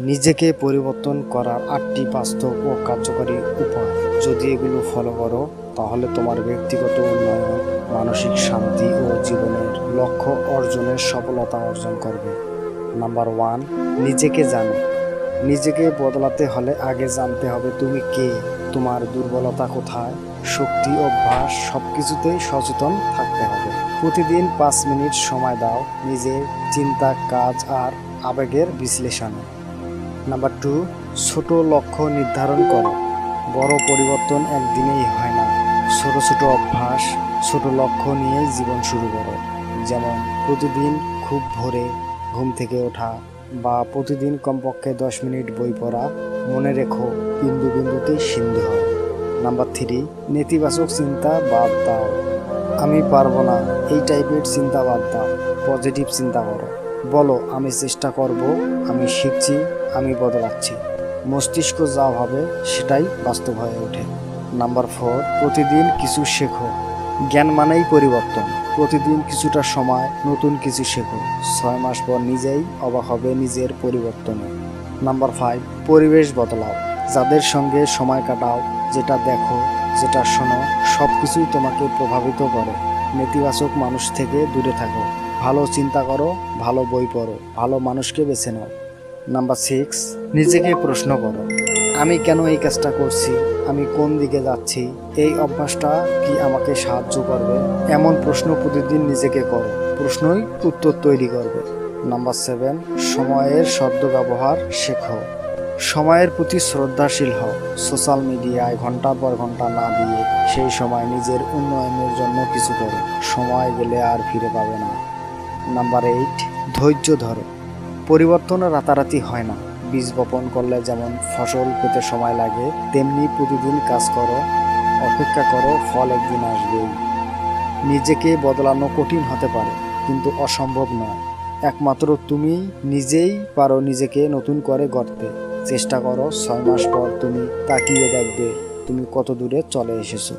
নিজেকে পরিবর্তন করার আটটি বাস্তব ও কার্যকরী উপায়। যদি এগুলো ফলো করো, তাহলে তোমার ব্যক্তিগত উন্নয়ন, মানসিক শান্তি ও জীবনের লক্ষ্য অর্জনের সফলতা অর্জন করবে। নাম্বার ওয়ান, নিজেকে জানো। নিজেকে বদলাতে হলে আগে জানতে হবে তুমি কে, তোমার দুর্বলতা কোথায়, শক্তি, অভ্যাস সব কিছুতেই সচেতন থাকতে হবে। প্রতিদিন পাঁচ মিনিট সময় দাও নিজের চিন্তা, কাজ আর আবেগের বিশ্লেষণে। নাম্বার টু, ছোট লক্ষ্য নির্ধারণ করো। বড় পরিবর্তন একদিনেই হয় না। ছোট ছোট অভ্যাস, ছোট লক্ষ্য নিয়ে জীবন শুরু করো। যেমন প্রতিদিন খুব ভোরে ঘুম থেকে ওঠা বা প্রতিদিন কমপক্ষে দশ মিনিট বই পড়া মনে রেখো, বিন্দু বিন্দুতেই সিন্ধু হয় নাম্বার থ্রি, নেতিবাচক চিন্তা বাদ দাও। আমি পারব না, এই টাইপের চিন্তা বাদ দাও। পজিটিভ চিন্তা করো। বলো, আমি চেষ্টা করব, আমি শিখছি, আমি বদলাচ্ছি। মস্তিষ্ক যা হবে সেটাই বাস্তব হয়ে ওঠে। নাম্বার ফোর, প্রতিদিন কিছু শেখো। জ্ঞান মানেই পরিবর্তন। প্রতিদিন কিছুটা সময়, নতুন কিছু শেখো। ছয় মাস পর নিজেই অবাক হবে নিজের পরিবর্তনে। নাম্বার ফাইভ, পরিবেশ বদলাও। যাদের সঙ্গে সময় কাটাও, যেটা দেখো, যেটা শোনো সব কিছুই তোমাকে প্রভাবিত করে। নেতিবাচক মানুষ থেকে দূরে থাকো। ভালো চিন্তা করো, ভালো বই পড়ো, ভালো মানুষকে বেছে নাও। নাম্বার সিক্স নিজেকে প্রশ্ন করো, আমি কেন এই কাজটা করছি? আমি কোন দিকে যাচ্ছি? এই অভ্যাসটা কি আমাকে সাহায্য করবে? এমন প্রশ্ন প্রতিদিন নিজেকে করো, প্রশ্নই উত্তর তৈরি করবে। নাম্বার সেভেন সময়ের শব্দ ব্যবহার শেখো সময়ের প্রতি শ্রদ্ধাশীল হও। সোশ্যাল মিডিয়ায় ঘণ্টার পর ঘণ্টা না দিয়ে সেই সময় নিজের উন্নয়নের জন্য কিছু করো, সময় গেলে আর ফিরে পাবে না। নাম্বার এইট, ধৈর্য ধরো। পরিবর্তন রাতারাতি হয় না। বীজ বপন করলে যেমন ফসল পেতে সময় লাগে, তেমনি প্রতিদিন কাজ করো, অপেক্ষা করো, ফল একদিন আসবেই। নিজেকে বদলানো কঠিন হতে পারে, কিন্তু অসম্ভব নয়। একমাত্র তুমি নিজেই পারো নিজেকে নতুন করে গড়তে। চেষ্টা করো, ছয় মাস পর তুমি তাকিয়ে দেখবে তুমি কত দূরে চলে এসেছ।